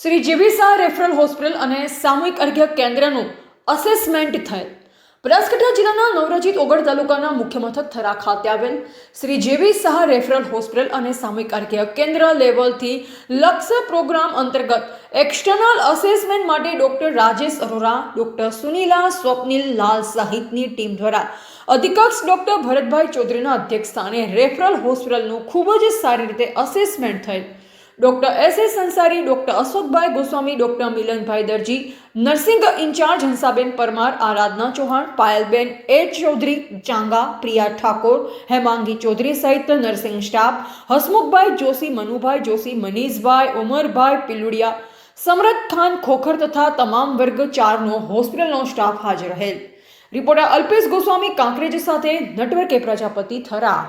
શ્રી જીવી Shah referral hospital અને સામૂહિક આરોગ્ય કેન્દ્રનું અસેસમેન્ટ થયેલ. બનાસકાંઠા જિલ્લાના નવરચિત ઓગળ તાલુકાના મુખ્ય મથક થરા ખાતે આવેલ શ્રી જેવી શાહ રેફરલ હોસ્પિટલ અને સામૂહિક આરોગ્ય કેન્દ્ર લેવલથી લક્ષ્ય પ્રોગ્રામ અંતર્ગત એક્સટર્નલ અસેસમેન્ટ માટે ડોક્ટર રાજેશ અરોરા, ડોક્ટર સુનીલા સ્વપ્નિલ લાલ સહિતની ટીમ દ્વારા અધિકક્ષ ડોક્ટર ભરતભાઈ ચૌધરીના અધ્યક્ષસ્થાને રેફરલ હોસ્પિટલનું ખૂબ જ સારી રીતે અસેસમેન્ટ થયેલ. Doctor S S Sansari, doctor Ashokbhai Goswami, doctor Milanbhai Darji, nursing incharge Hansaben Parmar, Aradhana Chauhan, Payalben H Chaudhary, Changa, Priya Thakor, Hemangi Chaudhary સહિત નર્સિંગ સ્ટાફ, હસમુખભાઈ જોશી, મનુભાઈ જોશી, મનીષભાઈ, ઉમરભાઈ પિલુડિયા સમરત ખાન ખોખર તથા તમામ વર્ગ ચારનો હોસ્પિટલનો સ્ટાફ હાજર રહેલ. રિપોર્ટર અલ્પેશ ગોસ્વામી, કાંકરેજ સાથે નટવર્કે પ્રજાપતિ થરા